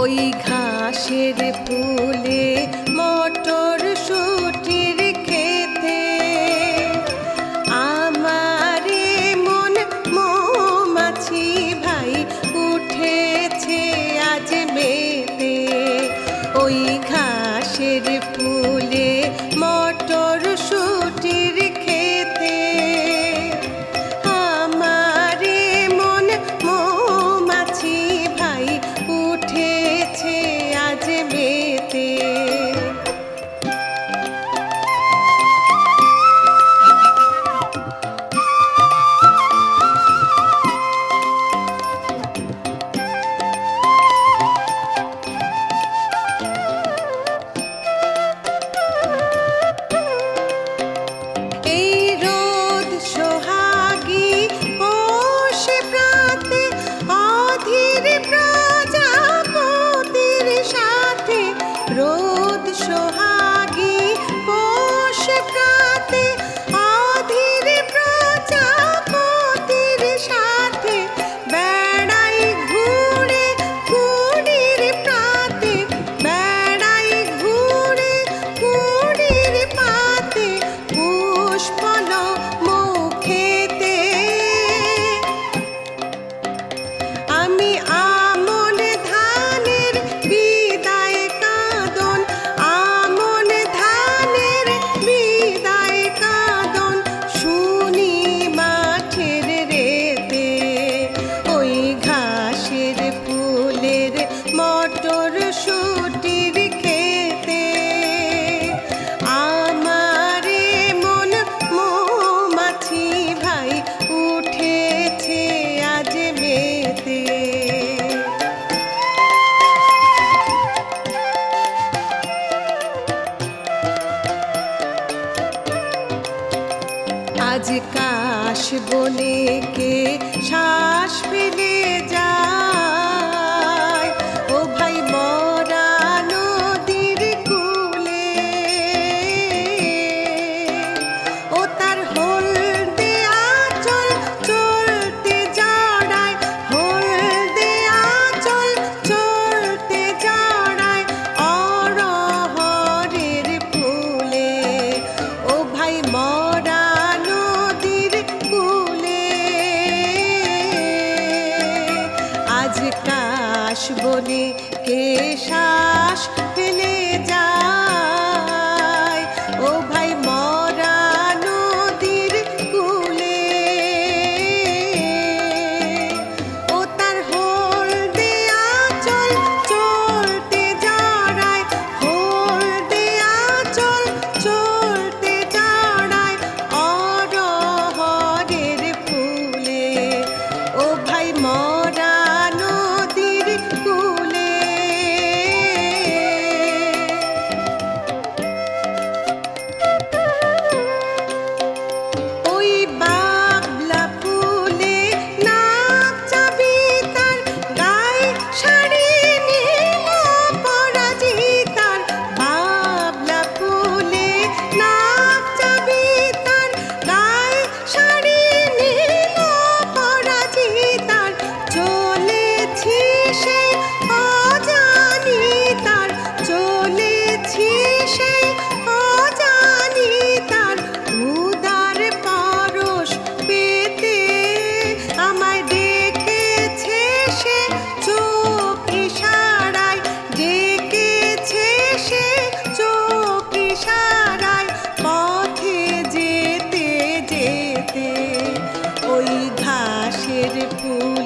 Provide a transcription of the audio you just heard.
ওই ঘাসের ফুলে মটর সুটির খেতে আমার মন মৌমাছি ভাই উঠেছে আজ মেতে। ওই ঘাসের ফুলে মটর আজ কাশ বলে কে শ্বাস ফেলে যা বুকে শ্বাস ফেলে पूजा